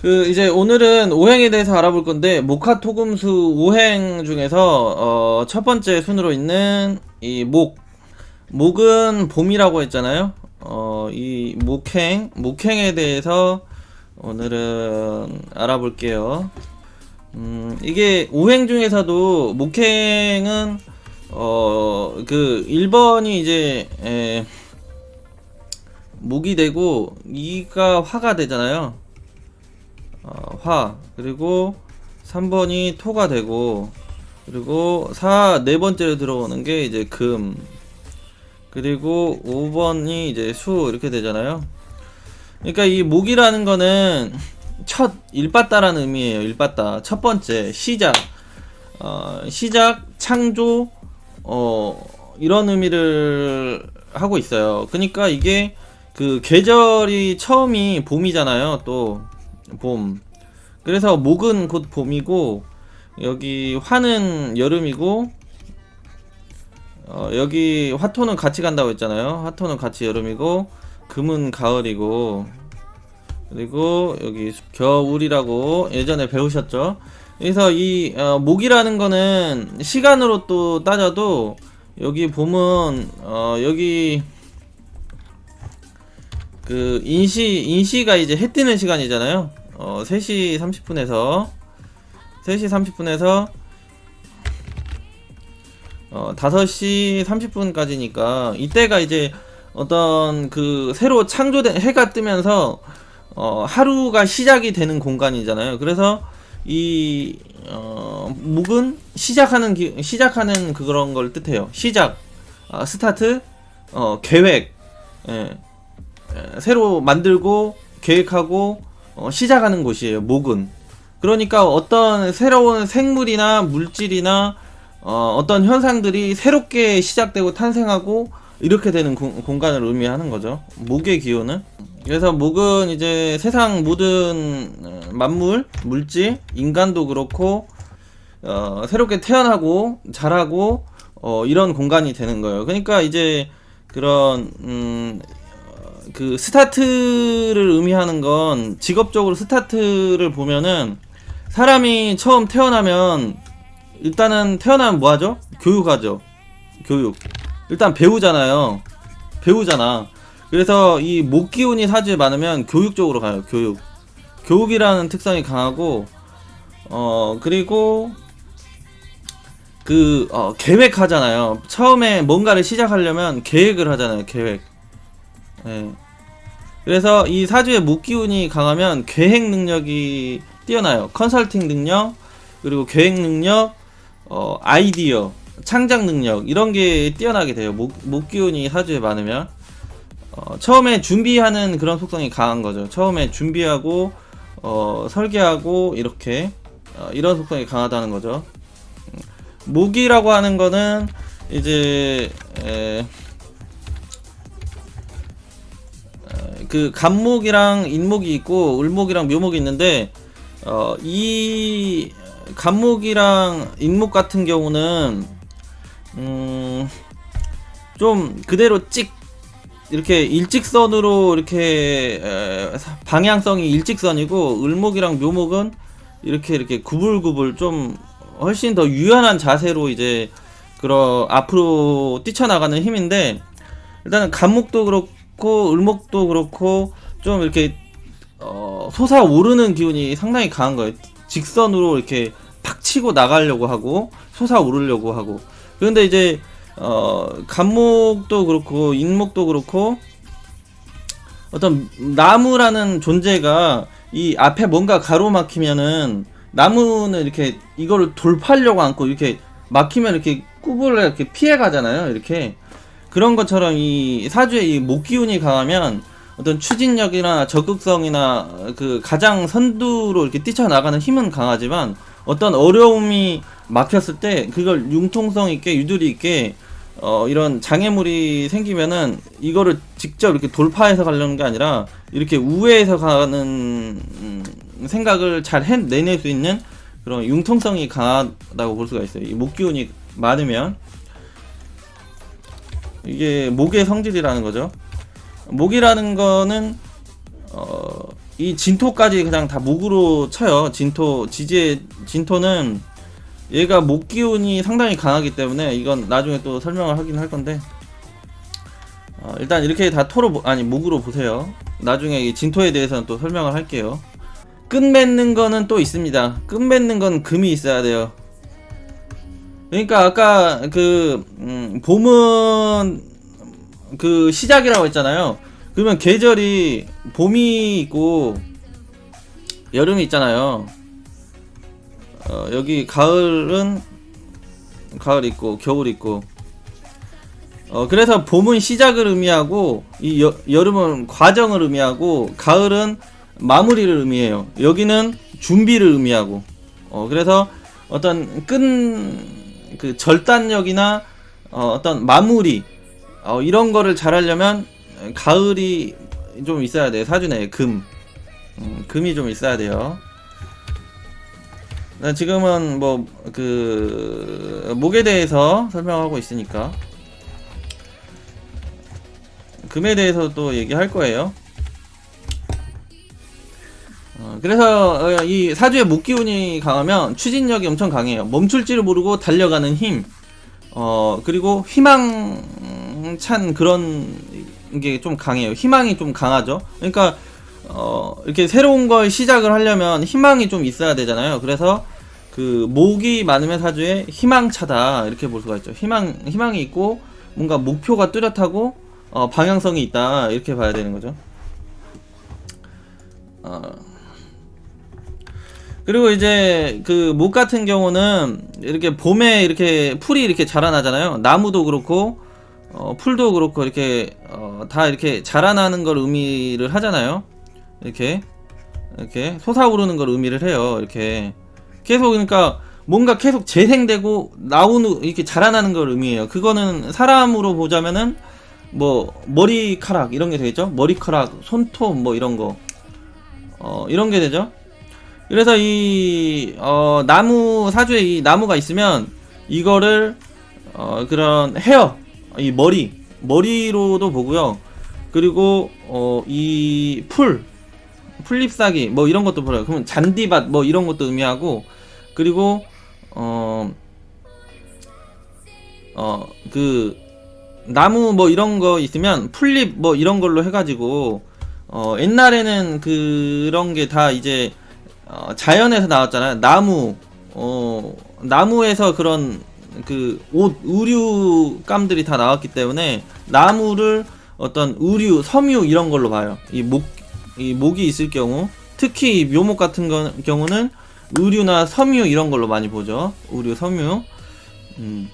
그 이제 오늘은 오행에 대해서 알아볼 건데 모카 토금수 오행 중에서 어, 첫 번째 순으로 있는 이 목 목은 봄이라고 했잖아요. 어, 이 목행 목행에 대해서 오늘은 알아볼게요. 음, 이게 오행 중에서도 목행은 어, 그 1번이 이제 에, 목이 되고 2가 화가 되잖아요. 어, 화 그리고 3번이 토가 되고 그리고 4, 네 번째로 들어오는 게 이제 금. 그리고 5번이 이제 수 이렇게 되잖아요. 그러니까 이 목이라는 거는 첫 일빠따라는 의미예요. 일빠따. 첫 번째 시작. 어, 시작 창조 어, 이런 의미를 하고 있어요. 그러니까 이게 그 계절이 처음이 봄이잖아요 또 봄. 그래서 목은 곧 봄이고 여기 화는 여름이고 어, 여기 화토는 같이 간다고 했잖아요. 화토는 같이 여름이고 금은 가을이고 그리고 여기 겨울이라고 예전에 배우셨죠. 그래서 이 어, 목이라는 거는 시간으로 또 따져도 여기 봄은 어, 여기 그 인시 인시가 이제 해 뜨는 시간이잖아요. 어 3시 30분에서 3시 30분에서 어 5시 30분까지니까 이때가 이제 어떤 그 새로 창조된 해가 뜨면서 어 하루가 시작이 되는 공간이잖아요. 그래서 이 어, 묵은 시작하는 기, 시작하는 그런 걸 뜻해요. 시작, 아, 스타트, 어, 계획, 예. 에, 새로 만들고 계획하고 어, 시작하는 곳이에요. 목은. 그러니까 어떤 새로운 생물이나 물질이나 어, 어떤 현상들이 새롭게 시작되고 탄생하고 이렇게 되는 공, 공간을 의미하는 거죠. 목의 기호는. 그래서 목은 이제 세상 모든 어, 만물, 물질, 인간도 그렇고 어, 새롭게 태어나고 자라고 어, 이런 공간이 되는 거예요. 그러니까 이제 그런 음, 그 스타트를 의미하는 건 직업적으로 스타트를 보면은 사람이 처음 태어나면 일단은 태어나면 뭐 하죠? 교육하죠. 교육. 일단 배우잖아요. 배우잖아. 그래서 이 목기운이 사주에 많으면 교육 쪽으로 가요. 교육. 교육이라는 특성이 강하고 어 그리고 그 어, 계획하잖아요. 처음에 뭔가를 시작하려면 계획을 하잖아요. 계획. 예. 그래서 이 사주의 목기운이 강하면 계획 능력이 뛰어나요. 컨설팅 능력, 그리고 계획 능력, 어, 아이디어, 창작 능력, 이런 게 뛰어나게 돼요. 목, 목기운이 사주에 많으면. 어, 처음에 준비하는 그런 속성이 강한 거죠. 처음에 준비하고, 어, 설계하고, 이렇게, 어, 이런 속성이 강하다는 거죠. 음, 목이라고 하는 거는, 이제, 에, 그 간목이랑 인목이 있고 을목이랑 묘목이 있는데 어, 이 간목이랑 인목 같은 경우는 음, 좀 그대로 찍 이렇게 일직선으로 이렇게 에, 방향성이 일직선이고 을목이랑 묘목은 이렇게 이렇게 구불구불 좀 훨씬 더 유연한 자세로 이제 그런 앞으로 뛰쳐나가는 힘인데 일단은 간목도 그렇고 을목도 그렇고 좀 이렇게 어, 솟아오르는 기운이 상당히 강한 거예요. 직선으로 이렇게 팍 치고 나가려고 하고 솟아오르려고 하고 그런데 이제 어, 간목도 그렇고 인목도 그렇고 어떤 나무라는 존재가 이 앞에 뭔가 가로막히면은 나무는 이렇게 이거를 돌파하려고 않고 이렇게 막히면 이렇게 꾸불을 이렇게 피해 가잖아요. 이렇게 그런 것처럼 이 사주의 이 목기운이 강하면 어떤 추진력이나 적극성이나 그 가장 선두로 이렇게 뛰쳐나가는 힘은 강하지만 어떤 어려움이 막혔을 때 그걸 융통성 있게 유두리 있게 어 이런 장애물이 생기면은 이거를 직접 이렇게 돌파해서 가려는 게 아니라 이렇게 우회해서 가는 음, 생각을 잘 해내낼 수 있는 그런 융통성이 강하다고 볼 수가 있어요. 이 목기운이 많으면 이게 목의 성질이라는 거죠. 목이라는 거는 어 이 진토까지 그냥 다 목으로 쳐요. 진토 지지의 진토는 얘가 목 기운이 상당히 강하기 때문에 이건 나중에 또 설명을 하긴 할 건데 어, 일단 이렇게 다 토로 보- 아니 목으로 보세요. 나중에 이 진토에 대해서는 또 설명을 할게요. 끝맺는 거는 또 있습니다. 끝맺는 건 금이 있어야 돼요. 그러니까 아까 그 음, 봄은 그 시작이라고 했잖아요. 그러면 계절이 봄이 있고 여름이 있잖아요. 어, 여기 가을은 가을 있고 겨울 있고 어, 그래서 봄은 시작을 의미하고 이 여, 여름은 과정을 의미하고 가을은 마무리를 의미해요. 여기는 준비를 의미하고 어, 그래서 어떤 끈 그 절단력이나 어, 어떤 마무리 어, 이런 거를 잘하려면 가을이 좀 있어야 돼요. 사주에 금 음, 금이 좀 있어야 돼요. 난 지금은 뭐 그 목에 대해서 설명하고 있으니까 금에 대해서 또 얘기할 거예요. 어, 그래서 어, 이 사주의 목 기운이 강하면 추진력이 엄청 강해요. 멈출지를 모르고 달려가는 힘, 어 그리고 희망찬 그런 게 좀 강해요. 희망이 좀 강하죠. 그러니까 어 이렇게 새로운 걸 시작을 하려면 희망이 좀 있어야 되잖아요. 그래서 그 목이 많으면 사주에 희망차다 이렇게 볼 수가 있죠. 희망 희망이 있고 뭔가 목표가 뚜렷하고 어, 방향성이 있다 이렇게 봐야 되는 거죠. 어. 그리고 이제 그 목 같은 경우는 이렇게 봄에 이렇게 풀이 이렇게 자라나잖아요. 나무도 그렇고 어, 풀도 그렇고 이렇게 어, 다 이렇게 자라나는 걸 의미를 하잖아요. 이렇게 이렇게 솟아오르는 걸 의미를 해요. 이렇게 계속 그러니까 뭔가 계속 재생되고 나오는 이렇게 자라나는 걸 의미해요. 그거는 사람으로 보자면은 뭐 머리카락 이런 게 되겠죠. 머리카락, 손톱 뭐 이런 거 어, 이런 게 되죠. 그래서 이 어, 나무 사주에 이 나무가 있으면 이거를 어, 그런 헤어 이 머리 머리로도 보고요. 그리고 어, 이풀 풀잎사기 뭐 이런 것도 보여요. 그러면 잔디밭 뭐 이런 것도 의미하고 그리고 어 어, 그, 나무 뭐 이런 거 있으면 풀잎 뭐 이런 걸로 해가지고, 어, 옛날에는 그런 게 다 이제, 어, 자연에서 나왔잖아요. 나무, 어, 나무에서 그런 그 옷, 의류감들이 다 나왔기 때문에, 나무를 어떤 의류, 섬유 이런 걸로 봐요. 이 목, 이 목이 있을 경우, 특히 이 묘목 같은 거, 경우는 의류나 섬유 이런 걸로 많이 보죠. 의류, 섬유. 음.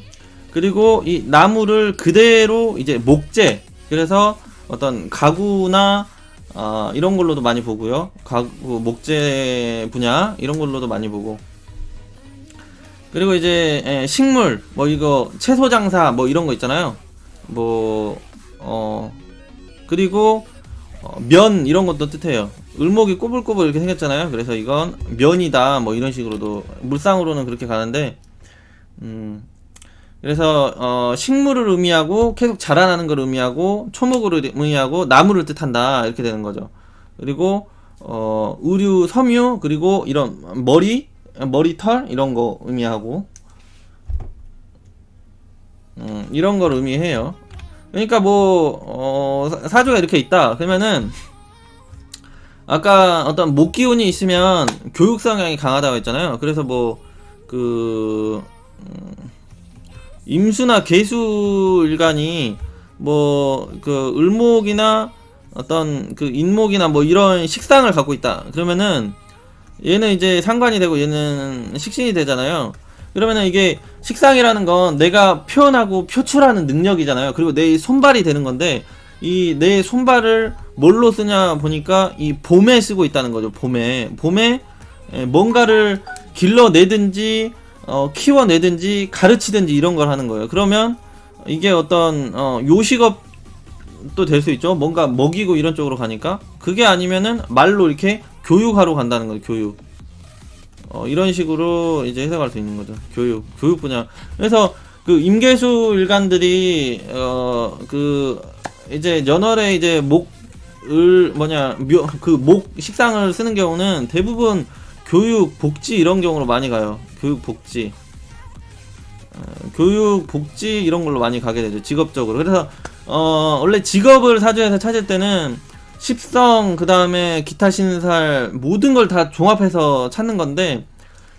그리고 이 나무를 그대로 이제 목재 그래서 어떤 가구나 아, 이런 걸로도 많이 보고요. 가구 목재 분야 이런 걸로도 많이 보고. 그리고 이제 예, 식물 뭐 이거 채소 장사 뭐 이런 거 있잖아요. 뭐 어 그리고 어, 면 이런 것도 뜻해요. 을목이 꼬불꼬불 이렇게 생겼잖아요. 그래서 이건 면이다 뭐 이런 식으로도 물상으로는 그렇게 가는데 음 그래서 어, 식물을 의미하고 계속 자라나는 걸 의미하고 초목을 의미하고 나무를 뜻한다 이렇게 되는 거죠. 그리고 어, 의류, 섬유 그리고 이런 머리, 머리털 이런 거 의미하고 음, 이런 걸 의미해요. 그러니까 뭐 어, 사- 사주가 이렇게 있다. 그러면은 아까 어떤 목 기운이 있으면 교육 성향이 강하다고 했잖아요. 그래서 뭐그 임수나 개수 일간이 뭐 그 을목이나 어떤 그 인목이나 뭐 이런 식상을 갖고 있다. 그러면은 얘는 이제 상관이 되고 얘는 식신이 되잖아요. 그러면은 이게 식상이라는 건 내가 표현하고 표출하는 능력이잖아요. 그리고 내 손발이 되는 건데 이 내 손발을 뭘로 쓰냐 보니까 이 봄에 쓰고 있다는 거죠. 봄에 봄에 에, 뭔가를 길러내든지 어, 키워내든지 가르치든지 이런 걸 하는 거예요. 그러면 이게 어떤 어, 요식업도 될 수 있죠. 뭔가 먹이고 이런 쪽으로 가니까 그게 아니면은 말로 이렇게 교육하러 간다는 거예요. 교육. 어, 이런 식으로 이제 해석할 수 있는 거죠. 교육, 교육 분야. 그래서 그 임계수 일간들이 어, 그 이제 연월에 이제 목을 뭐냐 묘 그 목 식상을 쓰는 경우는 대부분 교육 복지 이런 경우로 많이 가요. 교육 복지. 어, 교육 복지 이런 걸로 많이 가게 되죠. 직업적으로. 그래서 어 원래 직업을 사주에서 찾을 때는 십성 그 다음에 기타 신살 모든 걸 다 종합해서 찾는 건데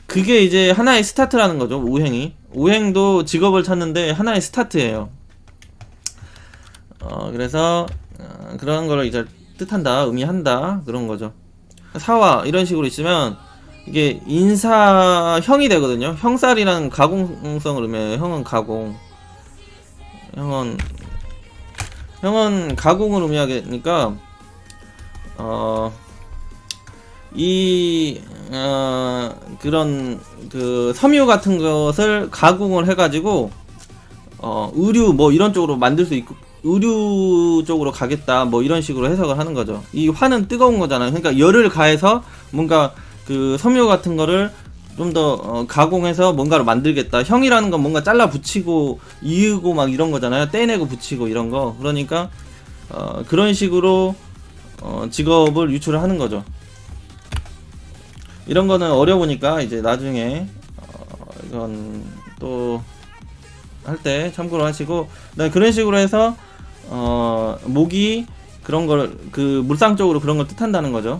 그게 이제 하나의 스타트라는 거죠. 우행이. 우행도 직업을 찾는데 하나의 스타트예요. 어 그래서 어, 그런 거를 이제 뜻한다, 의미한다 그런 거죠. 사화 이런 식으로 있으면 이게 인사형이 되거든요. 형살이라는 가공성을 의미해요. 형은 가공. 형은 형은 가공을 의미하게 되니까 어. 이 어, 그런 그 섬유 같은 것을 가공을 해가지고 어, 의류 뭐 이런 쪽으로 만들 수 있고 의류 쪽으로 가겠다 뭐 이런 식으로 해석을 하는 거죠. 이 화는 뜨거운 거잖아요. 그러니까 열을 가해서 뭔가 그 섬유 같은 거를 좀더 어, 가공해서 뭔가를 만들겠다. 형이라는 건 뭔가 잘라 붙이고 이으고 막 이런 거잖아요. 떼내고 붙이고 이런 거. 그러니까 어, 그런 식으로 어, 직업을 유출을 하는 거죠. 이런 거는 어려우니까 이제 나중에 어, 이건 또 할 때 참고로 하시고 네, 그런 식으로 해서 어, 목이 그런 걸 그 물상 쪽으로 그런 걸 뜻한다는 거죠.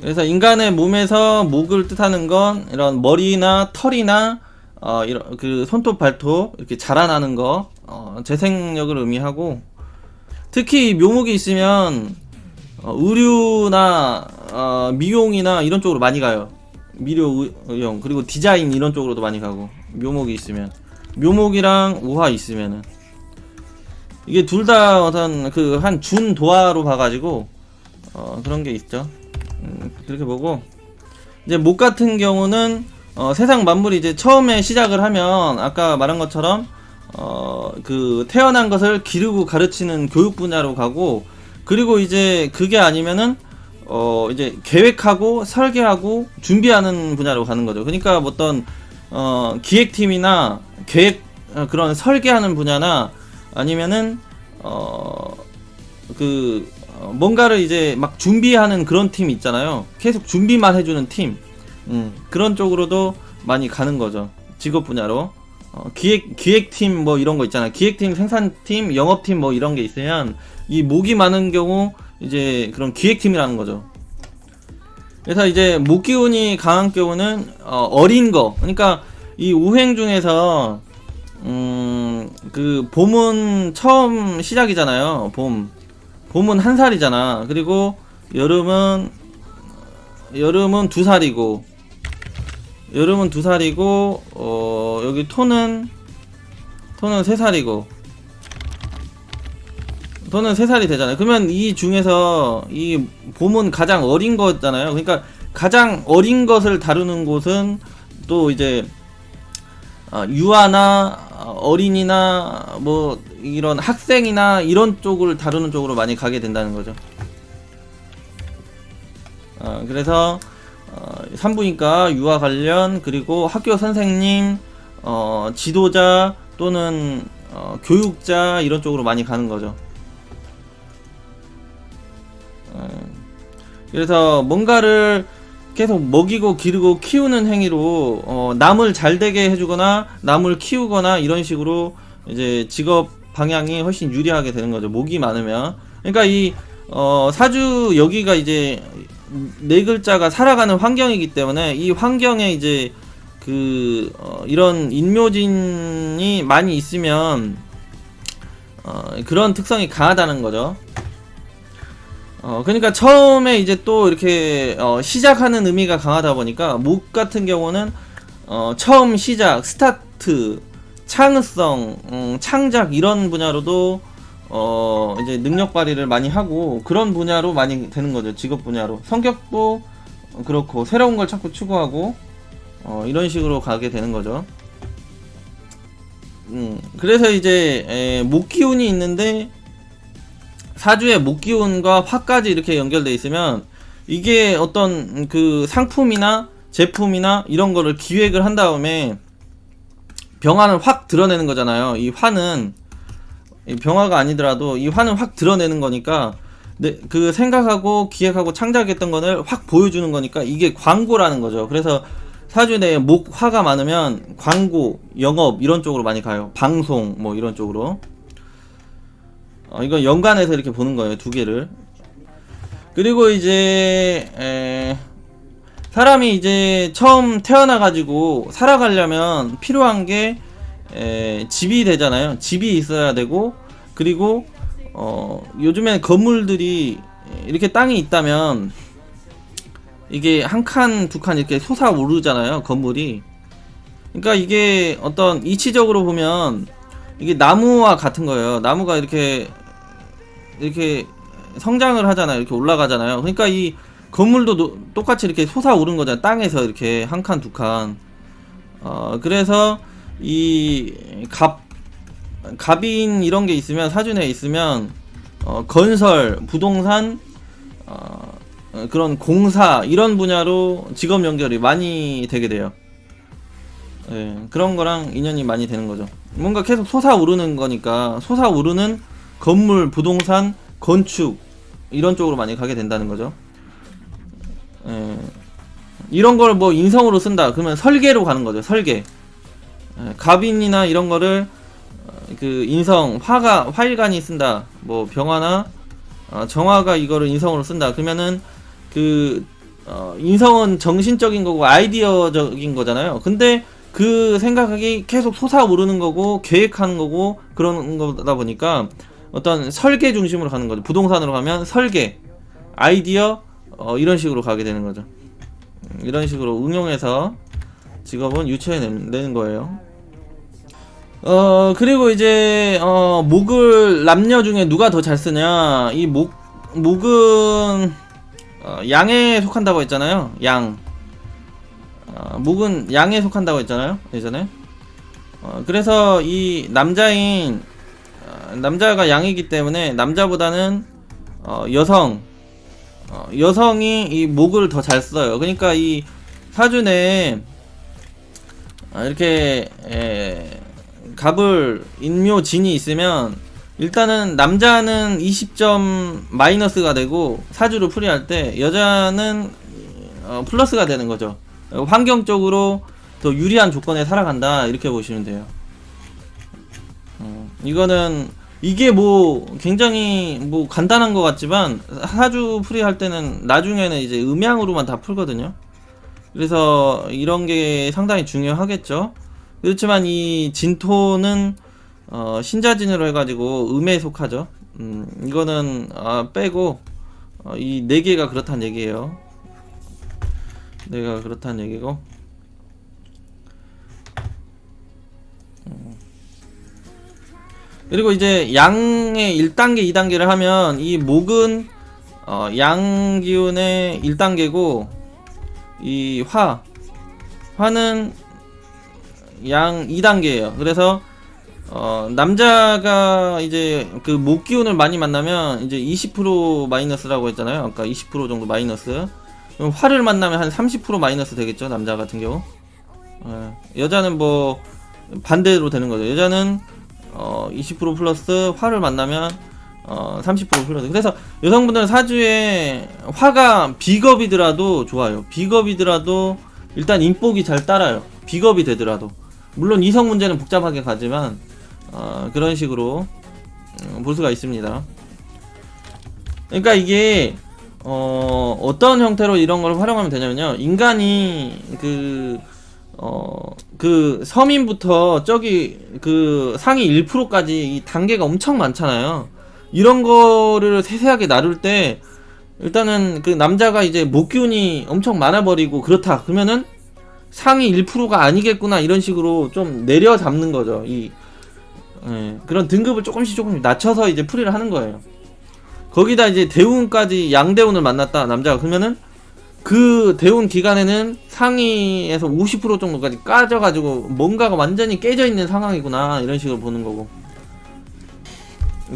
그래서 인간의 몸에서 목을 뜻하는 건 이런 머리나 털이나 어, 이런 그 손톱 발톱 이렇게 자라나는 거 어, 재생력을 의미하고 특히 묘목이 있으면 어, 의류나 어, 미용이나 이런 쪽으로 많이 가요. 미료 의용 그리고 디자인 이런 쪽으로도 많이 가고 묘목이 있으면 묘목이랑 우화 있으면은 이게 둘 다 어떤 그 한 준 도화로 봐가지고 어, 그런 게 있죠. 음, 그렇게 보고 이제 목 같은 경우는 어, 세상 만물이 이제 처음에 시작을 하면 아까 말한 것처럼 어, 그 태어난 것을 기르고 가르치는 교육 분야로 가고 그리고 이제 그게 아니면은 어 이제 계획하고 설계하고 준비하는 분야로 가는 거죠. 그러니까 어떤 어 기획팀이나 계획 어, 그런 설계하는 분야나 아니면은 어 그 어, 뭔가를 이제 막 준비하는 그런 팀 있잖아요. 계속 준비만 해주는 팀. 음, 그런 쪽으로도 많이 가는 거죠. 직업 분야로. 어, 기획, 기획팀 뭐 이런 거 있잖아요. 기획팀, 생산팀, 영업팀 뭐 이런 게 있으면 이 목이 많은 경우 이제 그런 기획팀이라는 거죠. 그래서 이제 목 기운이 강한 경우는 어, 린 거. 그러니까 이 우행 중에서 음, 그 봄은 처음 시작이잖아요. 봄. 봄은 한 살이잖아. 그리고 여름은 여름은 두 살이고 여름은 두 살이고 어 여기 토는 토는 세 살이고 토는 세 살이 되잖아요. 그러면 이 중에서 이 봄은 가장 어린 거잖아요. 그러니까 가장 어린 것을 다루는 곳은 또 이제 어, 유아나 어린이나 뭐 이런 학생이나 이런 쪽을 다루는 쪽으로 많이 가게 된다는 거죠. 어, 그래서 어, 산부인과 유아 관련 그리고 학교 선생님 어, 지도자 또는 어, 교육자 이런 쪽으로 많이 가는 거죠. 어, 그래서 뭔가를 계속 먹이고 기르고 키우는 행위로 어, 남을 잘 되게 해주거나 남을 키우거나 이런 식으로 이제 직업 방향이 훨씬 유리하게 되는 거죠. 목이 많으면. 그러니까 이 어, 사주 여기가 이제 네 글자가 살아가는 환경이기 때문에 이 환경에 이제 그 어, 이런 인묘진이 많이 있으면 어, 그런 특성이 강하다는 거죠. 어, 그러니까 처음에 이제 또 이렇게 어, 시작하는 의미가 강하다 보니까 목 같은 경우는 어, 처음 시작, 스타트, 창의성, 음, 창작 이런 분야로도 어, 이제 능력 발휘를 많이 하고 그런 분야로 많이 되는 거죠. 직업 분야로. 성격도 그렇고 새로운 걸 자꾸 추구하고 어, 이런 식으로 가게 되는 거죠. 음, 그래서 이제 에, 목 기운이 있는데 사주의 목 기운과 화까지 이렇게 연결돼 있으면 이게 어떤 그 상품이나 제품이나 이런 거를 기획을 한 다음에 병화는 확 드러내는 거잖아요. 이 화는 이 병화가 아니더라도 이 화는 확 드러내는 거니까 네, 그 생각하고 기획하고 창작했던 거를 확 보여주는 거니까 이게 광고라는 거죠. 그래서 사주 내에 목 화가 많으면 광고, 영업 이런 쪽으로 많이 가요. 방송 뭐 이런 쪽으로. 어, 이거 연관해서 이렇게 보는 거예요. 두 개를. 그리고 이제 에, 사람이 이제 처음 태어나 가지고 살아가려면 필요한 게 에, 집이 되잖아요. 집이 있어야 되고 그리고 어, 요즘에 건물들이 이렇게 땅이 있다면 이게 한 칸, 두 칸 이렇게 솟아오르잖아요. 건물이. 그러니까 이게 어떤 이치적으로 보면 이게 나무와 같은 거예요. 나무가 이렇게 이렇게 성장을 하잖아요. 이렇게 올라가잖아요. 그러니까 이 건물도 노- 똑같이 이렇게 솟아오른 거잖아요. 땅에서 이렇게 한 칸, 두 칸. 어, 그래서 이 갑, 갑인 이런 게 있으면 사준에 있으면 어, 건설, 부동산, 어, 어, 그런 공사 이런 분야로 직업 연결이 많이 되게 돼요. 예, 그런 거랑 인연이 많이 되는 거죠. 뭔가 계속 솟아오르는 거니까 솟아오르는 건물, 부동산, 건축 이런 쪽으로 많이 가게 된다는 거죠. 예, 이런 걸 뭐 인성으로 쓴다. 그러면 설계로 가는 거죠. 설계. 예, 갑인이나 이런 거를 어, 그 인성 화가 화일간이 쓴다. 뭐 병화나 어, 정화가 이거를 인성으로 쓴다. 그러면은 그 어, 인성은 정신적인 거고 아이디어적인 거잖아요. 근데 그 생각이 계속 솟아오르는 거고 계획하는 거고 그런 거다 보니까 어떤 설계 중심으로 가는 거죠. 부동산으로 가면 설계, 아이디어 어, 이런 식으로 가게 되는 거죠. 음, 이런 식으로 응용해서 직업은 유추해내는 거예요. 어 그리고 이제 어 목을 남녀 중에 누가 더 잘 쓰냐 이 목 목은 어, 양에 속한다고 했잖아요 양 어, 목은 양에 속한다고 했잖아요 예전에 어, 그래서 이 남자인 어, 남자가 양이기 때문에 남자보다는 어, 여성 어, 여성이 이 목을 더 잘 써요 그러니까 이 내에 어, 이렇게 에, 갑을 인묘 진이 있으면 일단은 남자는 20점 마이너스가 되고 사주를 풀이할 때 여자는 어, 플러스가 되는 거죠. 어, 환경적으로 더 유리한 조건에 살아간다 이렇게 보시면 돼요. 어, 이거는 이게 뭐 굉장히 뭐 간단한 것 같지만 사주 풀이 할 때는 나중에는 이제 음양으로만 다 풀거든요. 그래서 이런 게 상당히 중요하겠죠. 그렇지만 이 진토는 어, 신자진으로 해가지고 음에 속하죠. 음, 이거는 아, 빼고 어, 이네 개가 그렇다는 얘기예요. 네 개가 그렇다는 얘기고. 그리고 이제 양의 1단계, 2단계를 하면 이 목은 어, 양 기운의 1단계고 이 화, 화는 양 2단계예요. 그래서 어, 남자가 이제 그 목 기운을 많이 만나면 이제 20% 마이너스라고 했잖아요. 아까 20% 정도 마이너스. 화를 만나면 한 30% 마이너스 되겠죠. 남자 같은 경우. 예, 여자는 뭐 반대로 되는 거죠. 여자는 어, 20% 플러스 화를 만나면 어, 30% 플러스. 그래서 여성분들은 사주에 화가 비겁이더라도 좋아요. 비겁이더라도 일단 인복이 잘 따라요. 비겁이 되더라도. 물론 이성 문제는 복잡하게 가지만 어, 그런 식으로 음, 볼 수가 있습니다. 그러니까 이게 어, 어떤 형태로 이런 걸 활용하면 되냐면요. 인간이 그 어, 그 서민부터 저기 그 상위 1%까지 이 단계가 엄청 많잖아요. 이런 거를 세세하게 나눌 때 일단은 그 남자가 이제 목 기운이 엄청 많아 버리고 그렇다. 그러면은 상위 1%가 아니겠구나 이런 식으로 좀 내려 잡는 거죠. 이 예, 그런 등급을 조금씩 조금씩 낮춰서 이제 풀이를 하는 거예요. 거기다 이제 대운까지 양대운을 만났다 남자가 그러면은 그 대운 기간에는 상위에서 50% 정도까지 까져가지고 뭔가가 완전히 깨져 있는 상황이구나 이런 식으로 보는 거고.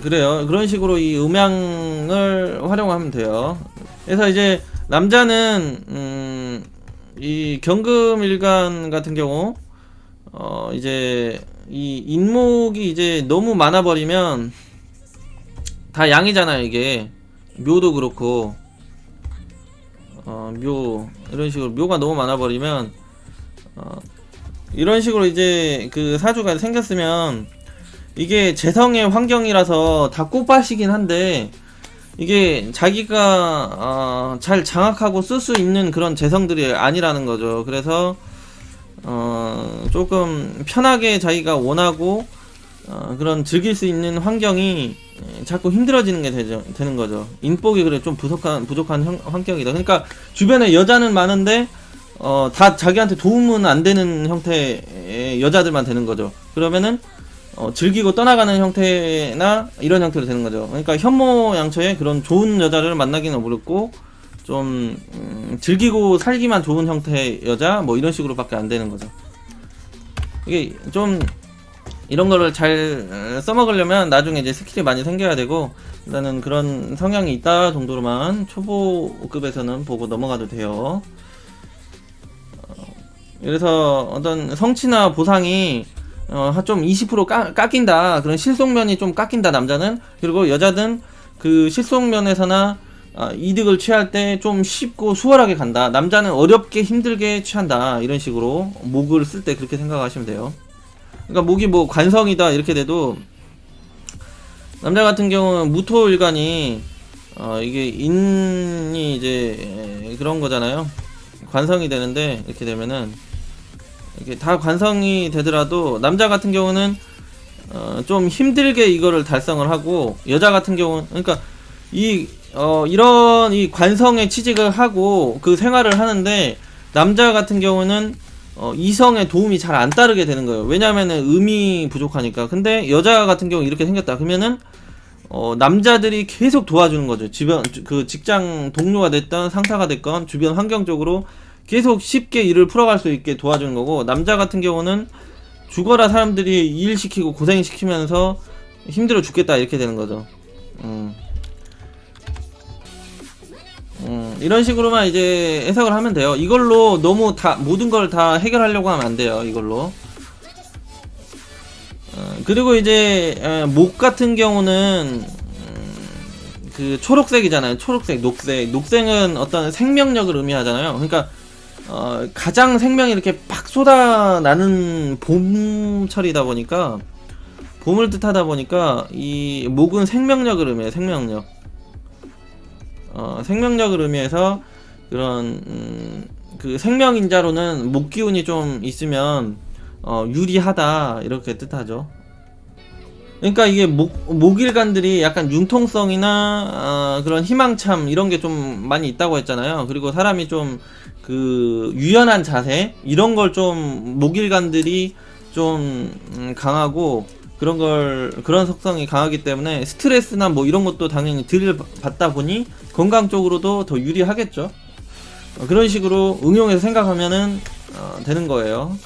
그래요. 그런 식으로 이 음양을 활용하면 돼요. 그래서 이제 남자는 음, 이 경금 일간 같은 경우 어 이제 이 인목이 이제 너무 많아 버리면 다 양이잖아요 이게. 묘도 그렇고 어 묘 이런 식으로 묘가 너무 많아 버리면 어 이런 식으로 이제 그 사주가 생겼으면 이게 재성의 환경이라서 다 꽃밭이긴 한데 이게 자기가 어, 잘 장악하고 쓸 수 있는 그런 재성들이 아니라는 거죠. 그래서 어, 조금 편하게 자기가 원하고 어, 그런 즐길 수 있는 환경이 에, 자꾸 힘들어지는 게 되죠, 되는 거죠. 인복이 그래 좀 부족한 부족한 형- 환경이다. 그러니까 주변에 여자는 많은데 어, 다 자기한테 도움은 안 되는 형태의 여자들만 되는 거죠. 그러면은 어, 즐기고 떠나가는 형태나 이런 형태로 되는 거죠. 그러니까 현모양처의 그런 좋은 여자를 만나기는 어렵고 좀 음, 즐기고 살기만 좋은 형태의 여자 뭐 이런 식으로밖에 안 되는 거죠. 이게 좀 이런 거를 잘 어, 써먹으려면 나중에 이제 스킬이 많이 생겨야 되고 일단은 그런 성향이 있다 정도로만 초보급에서는 보고 넘어가도 돼요. 어, 그래서 어떤 성취나 보상이 어, 좀20% 깎, 깎인다. 그런 실속면이 좀 깎인다, 남자는. 그리고 여자든 그 실속면에서나 아, 이득을 취할 때 좀 쉽고 수월하게 간다. 남자는 어렵게 힘들게 취한다. 이런 식으로 목을 쓸 때 그렇게 생각하시면 돼요. 그러니까 목이 뭐 관성이다 이렇게 돼도 남자 같은 경우는 무토일간이 어, 이게 인이 이제 에, 그런 거잖아요. 관성이 되는데 이렇게 되면은 이게 다 관성이 되더라도 남자 같은 경우는 어, 좀 힘들게 이거를 달성을 하고 여자 같은 경우는 그러니까 이 어, 이런 이 관성에 취직을 하고 그 생활을 하는데 남자 같은 경우는 어, 이성의 도움이 잘 안 따르게 되는 거예요. 왜냐하면은 음이 부족하니까. 근데 여자 같은 경우 이렇게 생겼다. 그러면은 어, 남자들이 계속 도와주는 거죠. 주변 그 직장 동료가 됐던 상사가 됐건 주변 환경적으로 계속 쉽게 일을 풀어갈 수 있게 도와주는 거고 남자 같은 경우는 죽어라 사람들이 일 시키고 고생 시키면서 힘들어 죽겠다 이렇게 되는 거죠. 음. 음, 이런 식으로만 이제 해석을 하면 돼요. 이걸로 너무 다 모든 걸 다 해결하려고 하면 안 돼요. 이걸로. 어, 그리고 이제 에, 목 같은 경우는 음, 그 초록색이잖아요. 초록색, 녹색. 녹색은 어떤 생명력을 의미하잖아요. 그러니까 어, 가장 생명이 이렇게 팍 쏟아나는 봄철이다 보니까 봄을 뜻하다 보니까 이 목은 생명력을 의미해요. 생명력. 어, 생명력을 의미해서 그런 음, 그 생명인자로는 목 기운이 좀 있으면 어, 유리하다 이렇게 뜻하죠. 그러니까 이게 목, 목일간들이 약간 융통성이나 어, 그런 희망참 이런 게 좀 많이 있다고 했잖아요. 그리고 사람이 좀 그 유연한 자세 이런 걸 좀 목일간들이 좀 음, 강하고 그런 걸 그런 속성이 강하기 때문에 스트레스나 뭐 이런 것도 당연히 덜 받다 보니 건강 쪽으로도 더 유리하겠죠. 어, 그런 식으로 응용해서 생각하면은 어, 되는 거예요.